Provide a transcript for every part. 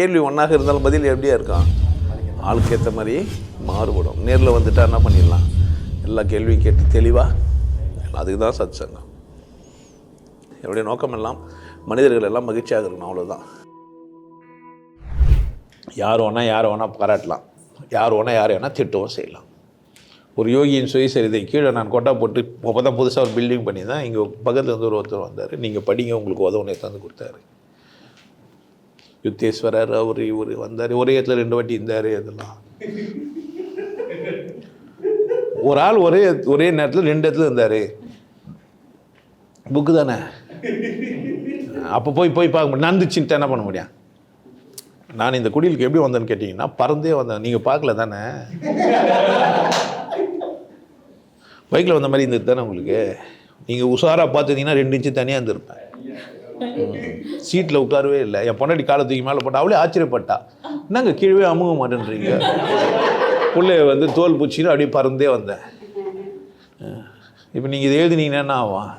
கேள்வி ஒன்றாக இருந்தாலும் பதில் எப்படியா இருக்கான் ஆளுக்கு ஏற்ற மாதிரி மாறுபடும். நேரில் வந்துட்டா என்ன பண்ணிடலாம்? எல்லா கேள்வியும் கேட்டு தெளிவாக அதுக்கு தான் சத் சங்கம் என்னுடைய நோக்கம் எல்லாம் மனிதர்கள் எல்லாம் மகிழ்ச்சியாக இருக்கணும் அவ்வளோதான் யார் வேணால் யார் வேணால் பாராட்டலாம். யார் வேணால் யார் வேணால் திட்டவும் செய்யலாம். ஒரு யோகியின் சுயசரிதை கீழே நான் கொட்டா போட்டு இப்போ தான் புதுசாக ஒரு பில்டிங் பண்ணி தான் இங்கே பக்கத்தில் இருந்து ஒரு ஒருத்தர் வந்தார். நீங்கள் படிங்க உங்களுக்கு உதவுனே தந்து கொடுத்தாரு. யுத்தேஸ்வரர் அவர் இவர் வந்தார். ஒரே இடத்துல ரெண்டு வாட்டி இருந்தார் அதெல்லாம். ஒரு ஆள் ஒரே ஒரே நேரத்தில் ரெண்டு இடத்துல இருந்தார். புக்கு தானே? அப்போ போய் போய் பார்க்க முடியும். நடந்துச்சுன்ட்டு என்ன பண்ண முடியும்? நான் இந்த குடிலுக்கு எப்படி வந்தேன்னு கேட்டிங்கன்னா பறந்தே வந்தேன். நீங்கள் பார்க்கல தானே? பைக்கில் வந்த மாதிரி இருந்தது தானே உங்களுக்கு? நீங்கள் உஷாராக பார்த்துருந்தீங்கன்னா ரெண்டு இன்ச்சு தனியாக இருந்திருப்பேன். சீட்டில் உட்காரவே இல்லை. என் பொண்டாட்டி காலை தூக்கி மேலே போட்டா அவளே ஆச்சரியப்பட்டா. என்னங்க கீழே அமுக மாட்டேன்றீங்க? பிள்ளைய வந்து தோல் பூச்சின்னு அப்படியே பறந்தே வந்தேன். இப்போ நீங்கள் இதை எழுதினீங்கன்னா என்ன ஆகும்?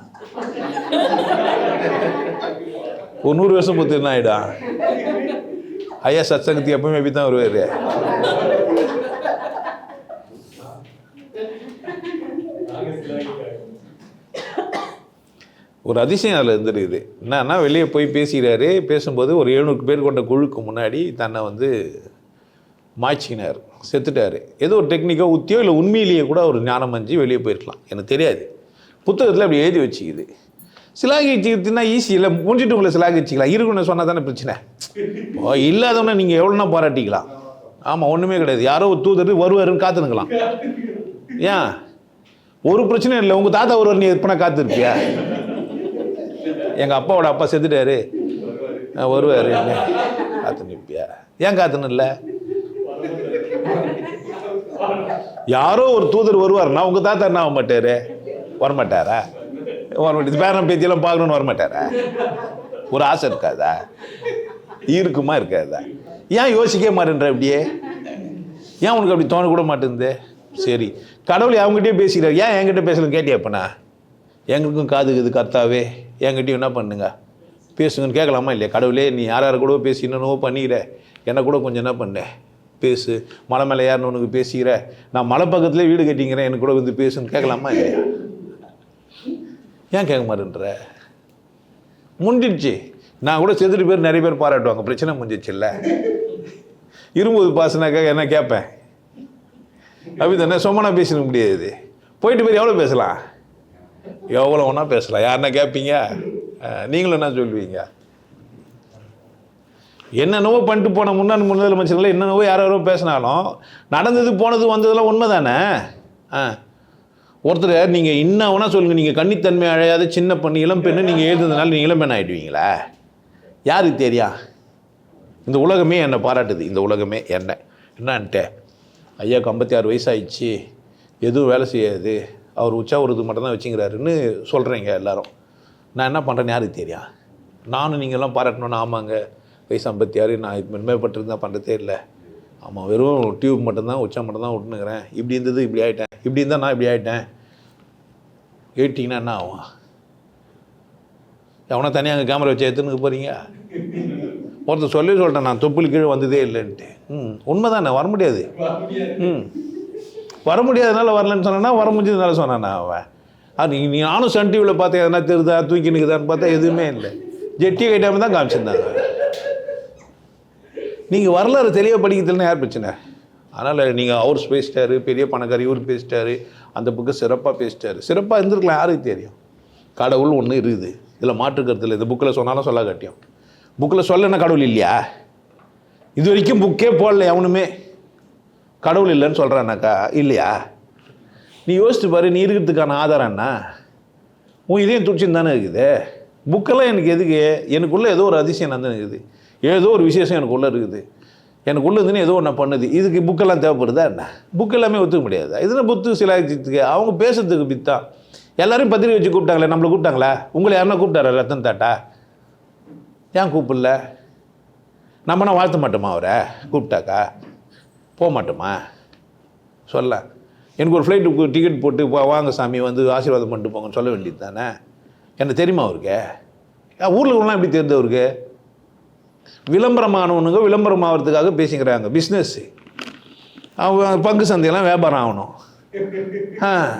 ஒரு நூறு வருஷம் பொறுத்து என்ன ஆகிடும் ஐயா சத்சங்கத்துக்கு எப்பவுமே இப்படி தான் வருவார். ஒரு அதிசயம் அதில் இருந்துருக்குது. என்னன்னா வெளியே போய் பேசுகிறாரு பேசும்போது ஒரு எழுநூறு பேர் கொண்ட குழுக்கு முன்னாடி தன்னை வந்து மாய்ச்சிக்கினார். செத்துட்டார். ஏதோ ஒரு டெக்னிக்கோ உத்தியோ இல்லை உண்மையிலேயே கூட ஒரு ஞானம் அஞ்சு வெளியே போயிருக்கலாம். எனக்கு தெரியாது. புத்தகத்தில் அப்படி எழுதி வச்சுக்குது. சிலாகி வச்சுக்கிறதுனா ஈஸி இல்லை. முடிஞ்சிட்டு உங்களை சிலாகி வச்சுக்கலாம். இருக்குன்னு சொன்னால் தானே பிரச்சனை. ஓ நீங்கள் எவ்வளோனா பாராட்டிக்கலாம். ஆமாம் ஒன்றுமே கிடையாது. யாரோ ஒரு தூதர் வருவாருன்னு காத்துனுக்கலாம் ஏன்? ஒரு பிரச்சனையும் இல்லை. உங்கள் தாத்தா ஒருவர் நீ எப்பனா காத்திருப்பியா? எங்கள் அப்பாவோட அப்பா செத்துட்டாரு. வருவார் காத்து நிற்பியா ஏன் காத்துன்னு இல்லை? யாரோ ஒரு தூதர் வருவார்னா உங்கள் தாத்தா என்ன ஆக மாட்டாரு? வரமாட்டாரா? வரமாட்டேது பேரன் பேத்தியெல்லாம் பார்க்கணுன்னு வரமாட்டாரா? ஒரு ஆசை இருக்காதா? இருக்குமா இருக்காதா? ஏன் யோசிக்க மாட்டேன்ற அப்படியே? ஏன் உனக்கு அப்படி தோணக்கூட மாட்டேங்குது சரி. கடவுள் அவங்ககிட்டயே பேசிக்கிறார். ஏன் என்கிட்ட பேசலன்னு கேட்டியா அப்பனா? எங்களுக்கும் காது இது கர்த்தாவே. என்கிட்டயும் என்ன பண்ணுங்க? பேசுங்கன்னு கேட்கலாமா இல்லையா? கடவுளே நீ யார் யார் கூட பேசி என்னென்னவோ பண்ணிக்கிற. என்னை கூட கொஞ்சம் என்ன பண்ண? பேசு. மலை மேலே யாருன்னு உனக்கு பேசிக்கிற. நான் மலை பக்கத்துலேயே வீடு கட்டிங்கிறேன் எனக்கு கூட வந்து பேசுன்னு கேட்கலாமா இல்லையா? ஏன் கேட்க மாட்டேன்ற? முடிஞ்சிடுச்சு. நான் கூட செத்துட்டு பேர் நிறைய பேர் பாராட்டுவாங்க. பிரச்சனை முடிஞ்சிச்சு இல்லை? இரும்புது பாசனாக்கா என்ன கேட்பேன்? அப்படி தானே சொம்மனா பேசிட முடியாது. போயிட்டு போய் எவ்வளோ பேசலாம்? எவ்வளோ ஒன்றா பேசலாம் யாருன்னா கேட்பீங்க நீங்களும் என்ன சொல்லுவீங்க என்னென்னவோ பண்ணிட்டு போன முன்னாள் முதலமைச்சர்கள் என்னென்னவோ யாரோ யாரோ பேசினாலும் நடந்தது போனது வந்ததெல்லாம் உண்மை தானே ஆ. ஒருத்தர் நீங்கள் இன்னவனா சொல்லுங்கள் நீங்கள் கன்னித்தன்மை அழையாத சின்ன பொண்ணு இளம் பெண்ணு நீங்கள் எழுதுனதுனால நீங்கள் இளம் ஆகிடுவீங்களா யாருக்கு தெரியா? இந்த உலகமே என்னை பாராட்டுது. இந்த உலகமே என்ன. என்னன்ட்டு. ஐயாவுக்கு ஐம்பத்தி ஆறு வயசாகிடுச்சு எதுவும் வேலை செய்யாது. அவர் உச்சாவுறதுக்கு மட்டும்தான் வச்சுங்கிறாருன்னு சொல்கிறீங்க எல்லாரும். நான் என்ன பண்ணுறேன்னு யாருக்கு தெரியும் நானும் நீங்கள்லாம் பாராட்டணும்னு ஆமாங்க. வயசு ஐம்பத்தி ஆறு நான் இது மென்மைப்பட்டிருந்தா பண்ணுறதே இல்லை. ஆமாம் வெறும் டியூப் மட்டும்தான் உச்சா மட்டும்தான் விட்டுனுக்கிறேன் இப்படி இருந்தது இப்படி ஆகிட்டேன் இப்படி இருந்தால் நான் இப்படி ஆகிட்டேன் கேட்டிங்கன்னா என்ன ஆகும்? எவனை தனியாக அங்கே கேமரா வச்சு எடுத்துன்னு போகிறீங்க ஒருத்தர் சொல்லி சொல்லிட்டேன் நான் தொப்புள் கீழே வந்ததே இல்லைன்ட்டு. ம் உண்மை தானே வர முடியாது. ம். வர முடியாதனால வரலன்னு சொன்னா வர முடிஞ்சதுனால சொன்னானா அவன். அது நீ நானும் சன் டிவியில் பார்த்தேன் எதனா தெரிதா தூக்கி நிற்குதான்னு பார்த்தா எதுவுமே இல்லை. ஜெட்டி கைட்டாமல் தான் காமிச்சிருந்தாங்க நீங்கள் வரலாறு தெளிவாக படிக்கிறதுலன்னா யார் பிரச்சனை? அதனால் நீங்கள் அவர் பேசிட்டாரு பெரிய பணக்காரி இவர் பேசிட்டாரு அந்த புக்கு சிறப்பாக பேசிட்டாரு. சிறப்பாக இருந்திருக்கலாம் யாருக்கு தெரியும்? கடவுள் ஒன்று இருக்குது. இதில் மாற்று இல்லை. இந்த புக்கில் சொன்னாலும் சொல்ல காட்டியும் புக்கில் சொல்லனா கடவுள் இல்லையா? இது வரைக்கும் புக்கே போடல எவனுமே கடவுள் இல்லைன்னு சொல்கிறானாக்கா இல்லையா? நீ யோசிச்சு பாரு நீ இருக்கிறதுக்கான ஆதாரம் என்ன? உன் இதயம் துடிச்சுன்னு தானே இருக்குது. புக்கெல்லாம் எனக்கு எதுக்கு? எனக்குள்ளே ஏதோ ஒரு அதிசயம் நடந்து இருக்குது. ஏதோ ஒரு விசேஷம் எனக்குள்ளே இருக்குது. எனக்குள்ளே இருந்துன்னு ஏதோ ஒன்று பண்ணுது. இதுக்கு புக்கெல்லாம் தேவைப்படுதா என்ன? புக் எல்லாமே ஒத்துக்க முடியாது? இதுனா புத்து சிலாய்ச்சதுக்கு அவங்க பேசுறதுக்கு பித்தான் எல்லாரையும் பத்திரிக்கை வச்சு கூப்பிட்டாங்களே நம்மளை கூப்பிட்டாங்களா? உங்களை யாருன்னா கூப்பிட்டாரா ரத்தன் தாட்டா ஏன் கூப்பிடல? நம்மனா வாழ்த்த மாட்டோமா அவரை? கூப்பிட்டாக்கா? போக மாட்டோமா சொல்ல. எனக்கு ஒரு ஃப்ளைட்டு டிக்கெட் போட்டு வா- வாங்க சாமி வந்து ஆசீர்வாதம் பண்ணிட்டு போங்கன்னு சொல்ல வேண்டியது தானே? என்ன தெரியுமா அவருக்கு? ஊரில் உள்ளலாம் எப்படி தெரிந்தவருக்கு அவருக்கு? விளம்பரமானவனுங்க விளம்பரம் ஆகிறதுக்காக பேசிக்கிறாங்க. பிஸ்னஸ்ஸு அவன் பங்கு சந்தையெல்லாம் வியாபாரம் ஆகணும். ஆ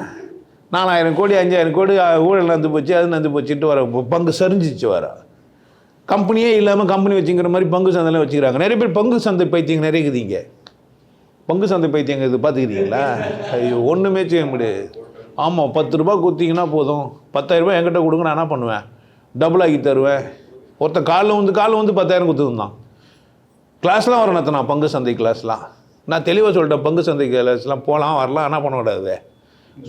நாலாயிரம் கோடி அஞ்சாயிரம் கோடி ஊழல் நந்து போச்சு அது நந்து போச்சுட்டு வர பங்கு சரிஞ்சிச்சு வர கம்பெனியே இல்லாமல் கம்பெனி வச்சுங்கிற மாதிரி பங்கு சந்தைலாம் வச்சுக்கிறாங்க. நிறைய பேர் பங்கு சந்தை பைத்தியங்க நிறைய இருக்குதுங்க பங்கு சந்தை பைத்தியங்க இது பார்த்துக்கிறீங்களா ஐயோ ஒன்றுமே செய்ய முடியாது. ஆமாம் பத்து ரூபா குத்திங்கன்னா போதும். பத்தாயிரம் ரூபா என்கிட்ட கொடுங்க நான் என்ன பண்ணுவேன்? டபுள் ஆக்கி தருவேன். ஒருத்தன் காலில் வந்து காலில் வந்து பத்தாயிரம் கொடுத்துருந்தான் கிளாஸ்லாம் வரணும் நான் பங்கு சந்தை கிளாஸ்லாம் நான் தெளிவாக சொல்லிட்டேன் பங்கு சந்தை கிளாஸ்லாம் போகலாம் வரலாம் என்ன பண்ணக்கூடாது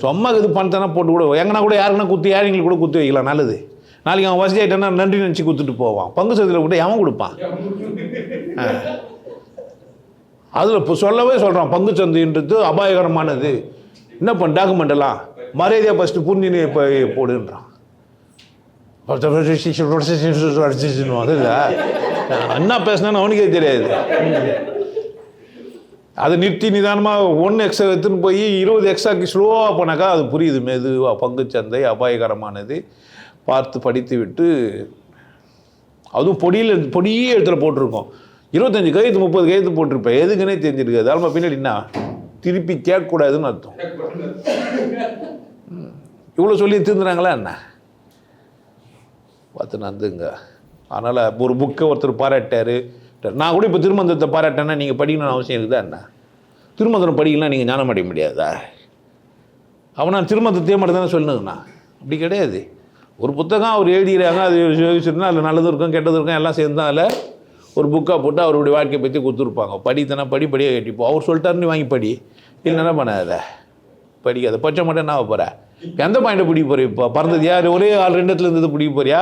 சும்மா இது பணத்தனா போட்டு கூட எங்கன்னா கூட யாருக்குன்னா குத்தி ஏழைங்களுக்கு கூட குத்தி வைக்கலாம் நல்லது. நாளைக்கு அவன் வசதி ஆகிட்டேன்னா நன்றி நினச்சி கொடுத்துட்டு போவான். பங்கு சந்தையில் கூட எவன் கொடுப்பான்? அதில் இப்போ சொல்லவே சொல்கிறான் பங்கு சந்தைன்றது அபாயகரமானது. என்ன பண்ண டாக்குமெண்ட் எல்லாம்? மரியாதையாக ஃபஸ்ட்டு புரிஞ்சுன்னு இப்போ போடுன்றான். அது இல்லை என்ன பேசினான்னு அவனுக்கே தெரியாது. அதை நிறுத்தி நிதானமாக ஒன்று எக்ஸா எடுத்துன்னு போய் இருபது எக்ஸாக்கு ஸ்லோவாக போனாக்கா அது புரியுது மெதுவாக பங்குச்சந்தை அபாயகரமானது. பார்த்து படித்து விட்டு அதுவும் பொடியில் பொடியே இடத்துல போட்டிருக்கோம். இருபத்தஞ்சி கையெழுத்து முப்பது கையெழுத்து போட்டிருப்பேன். எதுக்குன்னே தெரிஞ்சிருக்காது. அதனால பின்னாடி என்ன? திருப்பி கேட்கக்கூடாதுன்னு அர்த்தம். இவ்வளோ சொல்லி திருந்துறாங்களா என்ன? பார்த்து நந்துங்க அதனால் ஒரு புக்கை ஒருத்தர் பாராட்டார் நான் கூட இப்போ திருமந்திரத்தை பாராட்டேன்னா நீங்கள் படிக்கணும்னு அவசியம் இருக்குதா என்ன? திருமந்திரம் படிக்கலாம் நீங்கள் ஞானம் அடைய முடியாதா? அவனா திருமந்திரத்தையே மட்டும் தானே சொல்லணுங்கண்ணா அப்படி கிடையாது. ஒரு புத்தகம் அவர் எழுதிக்கிறாங்க அது யோசிச்சுருந்தா அதில் நல்லது இருக்கும் கெட்டது இருக்கும் எல்லாம் சேர்ந்து தான் அதில் ஒரு புக்காக போட்டு அவருடைய வாழ்க்கையை பற்றி கொடுத்துருப்பாங்க. படித்தனா படி படியாக கட்டிப்போம் அவர் சொல்லிட்டாருன்னு வாங்கி படி. இல்லை என்ன பண்ணாத? படிக்காத. பச்சை மட்டும் என்ன போகிற எந்த பாயிண்ட்டை பிடிக்க போறிய? இப்போ பறந்தது யார்? ஒரே ஆள் ரெண்டு இடத்துல இருந்தது பிடிக்க போறியா?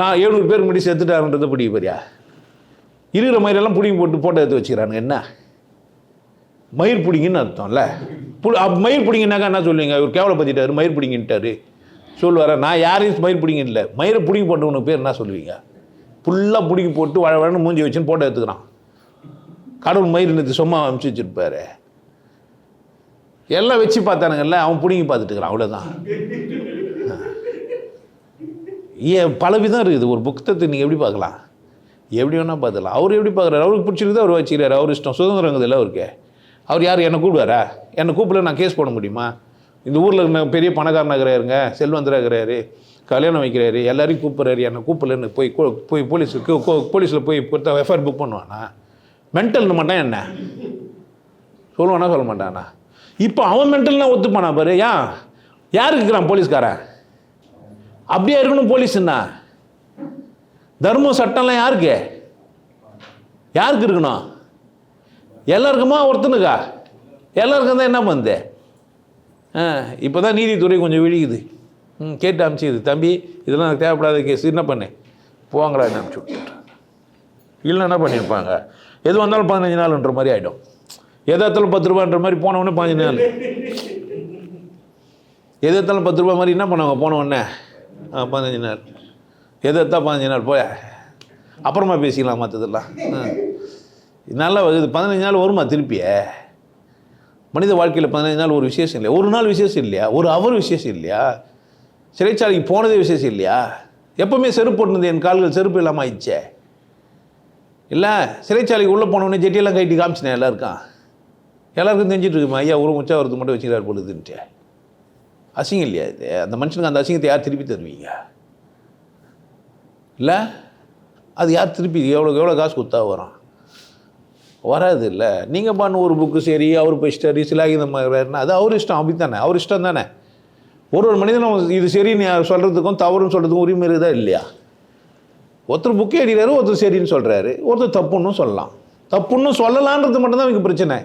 நான் எழுநூறு பேர் முடி செத்துட்டாருன்றதை பிடிக்க போறியா? இருக்கிற மயிரெல்லாம் பிடிங்கி போட்டு போட்டோ எடுத்து வச்சுக்கிறானுங்க. என்ன? மயிர் பிடிங்கன்னு அர்த்தம்ல? புல் அப்ப மயிர் பிடிங்கினாக்கா என்ன சொல்லுவீங்க? இவர் கேவலப்படுத்திட்டாரு மயிர் பிடிங்கிட்டாரு. சொல்லுவாரா? நான் யாரையும் மயிர் பிடிங்க இல்லை மயிரை பிடிங்கி போட்டவனுக்கு பேர் என்ன சொல்லுவீங்க? ஃபுல்லாக பிடிங்கி போட்டு வழ வழன்னு மூஞ்சி வச்சுன்னு போட்டோ எடுத்துக்கிறான். கடவுள் மயிர் நிறுத்தி சும்மா அனுப்பிச்சி வச்சுருப்பாரு. எல்லாம் வச்சு பார்த்தானுங்கல்ல அவன் பிடிங்கி பார்த்துட்டுக்கிறான் அவ்வளோதான் ஏன் பலவிதம் இருக்குது ஒரு புத்தகத்தை நீங்கள் எப்படி பார்க்கலாம்? எப்படி வேணால் பார்த்துக்கலாம். அவர் எப்படி பார்க்குறாரு? அவருக்கு பிடிச்சிருக்குது அவர் வச்சுக்கிறாரு அவர் இஷ்டம். சுதந்திரங்கிறது இல்லை அவருக்கு. அவர் யார்? என்னை கூப்பிடுவாரா? என்னை கூப்பிடல நான் கேஸ் போட முடியுமா? இந்த ஊரில் பெரிய பணக்கார இருக்கிறாருங்க செல்வந்தராக இருக்கிறாரு கல்யாணம் வைக்கிறாரு எல்லாரையும் கூப்பிட்றாரு என்னை கூப்பிடலன்னு போய் கோ- போய் போலீஸுக்கு போலீஸில் போய் கொடுத்தா எஃப்ஐஆர் புக் பண்ணுவானா? மென்டல்னு மட்டும் என்ன? சொல்லுவானா சொல்ல மாட்டானா? இப்போ அவன் மென்டல்னா ஒத்துப்பானா பாரு? ஏன் யாருக்கு இருக்கிறான் போலீஸ்காரன்? அப்படியே இருக்கணும் போலீஸ்னா தர்மம் சட்டம்லாம் யாருக்கு? யாருக்கு இருக்கணும்? எல்லாருக்குமா ஒருத்தனுக்கா? எல்லாருக்கும் தான் என்ன பண்ணுது இப்போ தான் நீதித்துறை கொஞ்சம் விழிக்குது. ம் கேட்டு அனுப்பிச்சிது தம்பி இதெல்லாம் எனக்கு தேவைப்படாத கேஸ். என்ன பண்ணேன் போங்களா என்ன அனுப்பிச்சி விட்டுட்டாங்க இல்லை என்ன பண்ணியிருப்பாங்க? எது வந்தாலும் பதினஞ்சு நாள்ன்ற மாதிரி ஆகிடும் எதாத்தாலும் பத்து ரூபான்ற மாதிரி போனவொடனே பதினஞ்சு நாள். எதாத்தாலும் பத்து ரூபா மாதிரி என்ன பண்ணுவாங்க? போனவொடனே ஆ பதினஞ்சு நாள். எதாத்தா பதினஞ்சு நாள்? போய? அப்புறமா பேசிக்கலாம் மற்றதெல்லாம் நல்லா இது. பதினஞ்சு நாள் வருமா திருப்பியே? மனித வாழ்க்கையில் பதினஞ்சு நாள் ஒரு விசேஷம் இல்லையா? ஒரு நாள் விசேஷம் இல்லையா? ஒரு அவர் விசேஷம் இல்லையா? சிறைச்சாலைக்கு போனதே விசேஷம் இல்லையா? எப்பவுமே செருப்பு போட்டிருந்தது என் கால்கள் செருப்பு இல்லாமல் ஆயிடுச்சே. இல்லை சிறைச்சாலைக்கு உள்ளே போனவொடனே ஜெட்டியெல்லாம் கைட்டி காமிச்சினேன் எல்லாருக்கும். எல்லாருக்கும் தெரிஞ்சிட்டு இருக்குமா ஐயா ஒரு முச்சா வரது மட்டும் வச்சுக்கிறார் பொழுதுன்ட்டு அசிங்கம் இல்லையா இது? அந்த மனுஷனுக்கு அந்த அசிங்கத்தை யார் திருப்பி தருவீங்க? இல்லை அது யார் திருப்பி எவ்வளோ எவ்வளோ காசு கொடுத்தா வரும்? வராது இல்லை நீங்கள் பண்ண ஒரு புக்கு சரி அவர் பேசிட்டாரு சிலாகிதமாகிறாருன்னா அது அவர் இஷ்டம் அப்படி தானே அவர் இஷ்டம் தானே? ஒரு ஒரு மனிதனும் இது சரின்னு சொல்கிறதுக்கும் தவறுன்னு சொல்கிறதுக்கும் உரிமை இருக்குதா இல்லையா? ஒருத்தர் புக்கே எழுதுறாரு ஒருத்தர் சரின்னு சொல்கிறாரு ஒருத்தர் தப்புன்னு சொல்லலாம். தப்புன்னு சொல்லலான்றது மட்டும்தான் எனக்கு பிரச்சனை.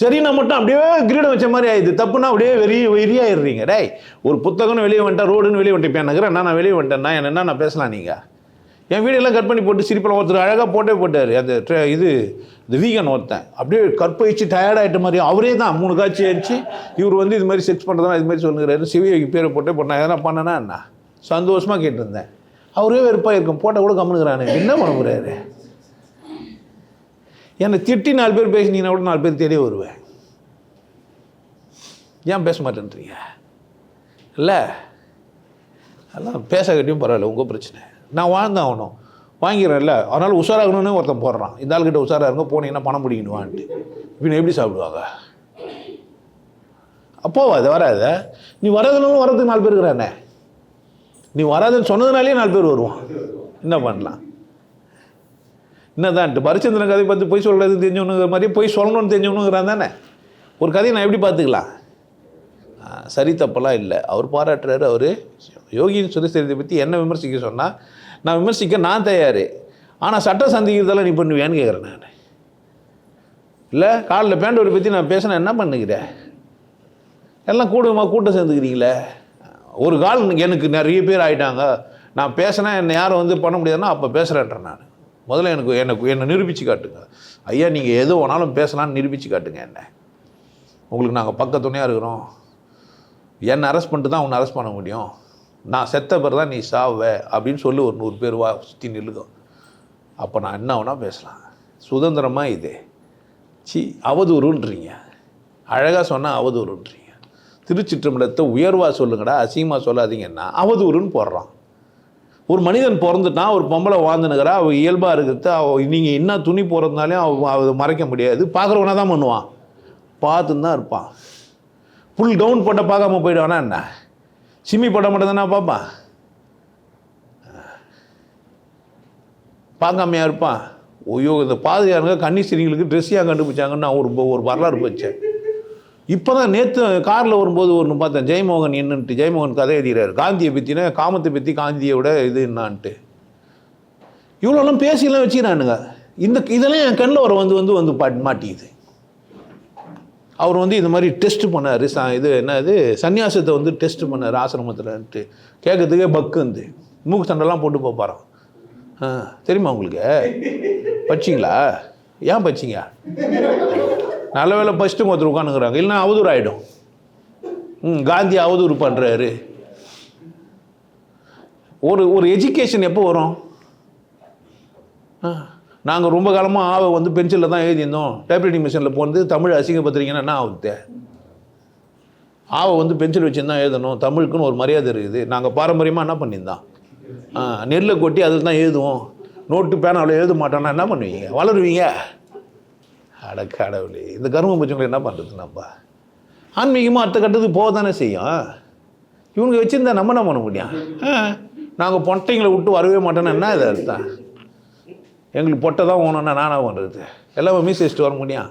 சரின்னா மட்டும் அப்படியே கிரீடம் வச்ச மாதிரி ஆயிடுது. தப்புன்னா அப்படியே வெறி வெறியாயிடுறீங்க டேய் ஒரு புத்தகம்னு வெளியே வந்துட்டேன் ரோடுன்னு வெளியே வந்துட்டு இப்போ நான் வெளியே வந்துட்டேன் நான் என்ன நான் பேசலாம் நீங்கள் என் வீடியோலாம் கட் பண்ணி போட்டு சிரிப்பில் ஒருத்தர் அழகாக போட்டே போட்டார். அந்த இது இந்த வீகன் ஒருத்தன். அப்படியே கற்பழிச்சு டயர்டாயிட்ட மாதிரி அவரே தான் மூணு காட்சி ஆயிடுச்சு இவர் வந்து இது மாதிரி செக்ஸ் பண்ணுறதா இது மாதிரி சொல்லுங்கிறாரு சிவியோகி பேரை போட்டே போட்டேன் எதனா பண்ணனா என்ன? சந்தோஷமாக கேட்டிருந்தேன். அவரே வெறுப்பாக இருக்கும். போட்டால் கூட கம்முனுங்கிறானே என்ன பண்ண போகிறாரு என்னை திட்டி நாலு பேர் பேசினீங்கன்னா கூட நாலு பேர் தெரிய வருவேன். ஏன் பேச மாட்டேன்றீங்க? இல்லை. அதெல்லாம் பேச கட்டியும் பரவாயில்ல. உங்கள் பிரச்சனை. நான் வாழ்ந்தாகணும் வாங்கிடுறேன்ல. அதனால் உஷாராகணும்னு ஒருத்தன் போடுறான். இந்த ஆள்கிட்ட உஷாராக இருங்க போனீங்கன்னா பணம் பிடிக்கணுவான்ட்டு இப்போ எப்படி சாப்பிடுவாங்க? அப்போ அது வராத. நீ வரதுனாலும் வரதுக்கு நாலு பேர் இருக்கிறானே. நீ வராதுன்னு சொன்னதுனாலே நாலு பேர் வருவான். என்ன பண்ணலாம்? என்னதான் பரிச்சந்திரன் கதை பார்த்து போய் சொல்கிறது தெரிஞ்சவனுங்கிற மாதிரியே போய் சொல்லணும்னு தெரிஞ்சவனுங்கிறான் தானே. ஒரு கதையை நான் எப்படி பார்த்துக்கலாம்? சரி தப்பெல்லாம் இல்லை. அவர் பாராட்டுறாரு அவர் யோகியின் சுதசரித்தை பற்றி என்ன விமர்சிக்க சொன்னால் நான் விமர்சிக்க நான் தயார். ஆனால் சட்ட சந்திக்கிறதெல்லாம் நீ பண்ணுவியான்னு கேட்குறேன் நான். இல்லை காலில் பேண்டோரை பற்றி நான் பேசினா என்ன பண்ணுகிறேன் எல்லாம் கூடுமா கூட்டம் சேர்ந்துக்கிறீங்களே? ஒரு கால் எனக்கு நிறைய பேர் ஆகிட்டாங்க நான் பேசினா என்னை யாரும் வந்து பண்ண முடியாதுன்னா அப்போ பேசுகிறேன்றேன் நான். முதல்ல எனக்கு எனக்கு என்னை நிரூபித்து காட்டுங்க. ஐயா நீங்கள் எது வேணாலும் பேசலாம்னு நிரூபித்து காட்டுங்க என்ன. உங்களுக்கு நாங்கள் பக்கத்துணையாக இருக்கிறோம். என்னை அரெஸ்ட் பண்ணிட்டு தான் உன்னை அரெஸ்ட் பண்ண முடியும். நான் செத்த பிறகு தான் நீ சாவ அப்படின்னு சொல்லி ஒரு நூறு பேர் வா சுற்றி நில்லுகும் அப்போ நான் என்ன வேணால் பேசலாம். சுதந்திரமாக இது. சி அவதூறுன்றீங்க. அழகாக சொன்னால் அவதூறுன்றீங்க. திருச்சிற்றம்பலத்தை உயர்வாக சொல்லுங்கடா அசிங்கமாக சொல்லாதீங்கன்னா அவதூறுன்னு போடுறான். ஒரு மனிதன் பிறந்துட்டான் ஒரு பொம்பளை வாழ்ந்துனுக்கிறா அவள் இயல்பாக இருக்கிறது அவள் நீங்கள் என்ன துணி போகிறதுனாலையும் அவ அதை மறைக்க முடியாது. பார்க்குறவனா தான் பண்ணுவான். பார்த்துன்னு தான் இருப்பான். ஃபுல் கவுன் போட்ட பார்க்காம போயிடுவானா என்ன? சிம்மி போட மட்டும் தானே பார்ப்பான்? பார்க்காமையா இருப்பான். ஐயோ இந்த பாதுகாருங்க கன்னி சிறிகளுக்கு கண்டுபிடிச்சாங்கன்னு நான் ஒரு ஒரு வரலாறு போச்சேன். இப்போ தான் நேற்று காரில் வரும்போது ஒன்று பார்த்தேன். ஜெயமோகன் என்னன்ட்டு ஜெயமோகன் கதை எழுதுகிறார் காந்தியை பற்றின காமத்தை பற்றி காந்தியோட இது என்னான்ட்டு இவ்வளோலாம் பேசியெல்லாம் வச்சுக்கிறானுங்க. இந்த இதெல்லாம் என் கண்ணில் வர வந்து வந்து வந்து பாட் மாட்டிக்குது. அவர் வந்து இந்த மாதிரி டெஸ்ட் பண்ணார். ச இது என்னது? சன்னியாசத்தை வந்து டெஸ்ட் பண்ணார் ஆசிரமத்தில்ன்ட்டு. கேட்கறதுக்கே பக்கு வந்து. மூக்கு சண்டைலாம் போட்டு போப்பாராம். ஆ தெரியுமா உங்களுக்கு? பச்சிங்களா ஏன் பச்சிங்க நல்ல வேலை ஃபஸ்ட்டு ஒருத்தர் உட்காந்துக்கிறாங்க இல்லைன்னா அவதூறு ஆகிடும் ம் காந்தி அவதூறு பண்ணுறாரு ஒரு ஒரு எஜுகேஷன் எப்போ வரும்? ஆ. நாங்கள் ரொம்ப காலமாக ஆவை வந்து பென்சிலில் தான் எழுதியிருந்தோம். டைப்ரைட்டிங் மிஷினில் போனது தமிழ் அசிங்கப்படுத்துறீங்கன்னா என்ன ஆகுது? ஆவை வந்து பென்சில் வச்சு தான் எழுதணும். தமிழுக்குன்னு ஒரு மரியாதை இருக்குது. நாங்கள் பாரம்பரியமாக என்ன பண்ணியிருந்தோம்? நெல்லை கொட்டி அதில் தான் எழுதுவோம். நோட்டு பேனாவில் எழுத மாட்டோம்னா என்ன பண்ணுவீங்க? வளருவீங்க? அட கடவுளே இந்த கரும பட்சங்களை என்ன பண்ணுறது நம்ம? ஆன்மீகமாக அடுத்த கட்டத்துக்கு போக தானே செய்யும் இவங்க வச்சுருந்தா நம்ம என்ன பண்ண முடியும்? நாங்கள் பொட்டைங்களை விட்டு வரவே மாட்டோன்னா என்ன இது அர்த்தம்? எங்களுக்கு பொட்டை தான் ஓணுன்னா நானாக பண்ணுறது எல்லாமே மீஸ் வச்சுட்டு வர முடியும்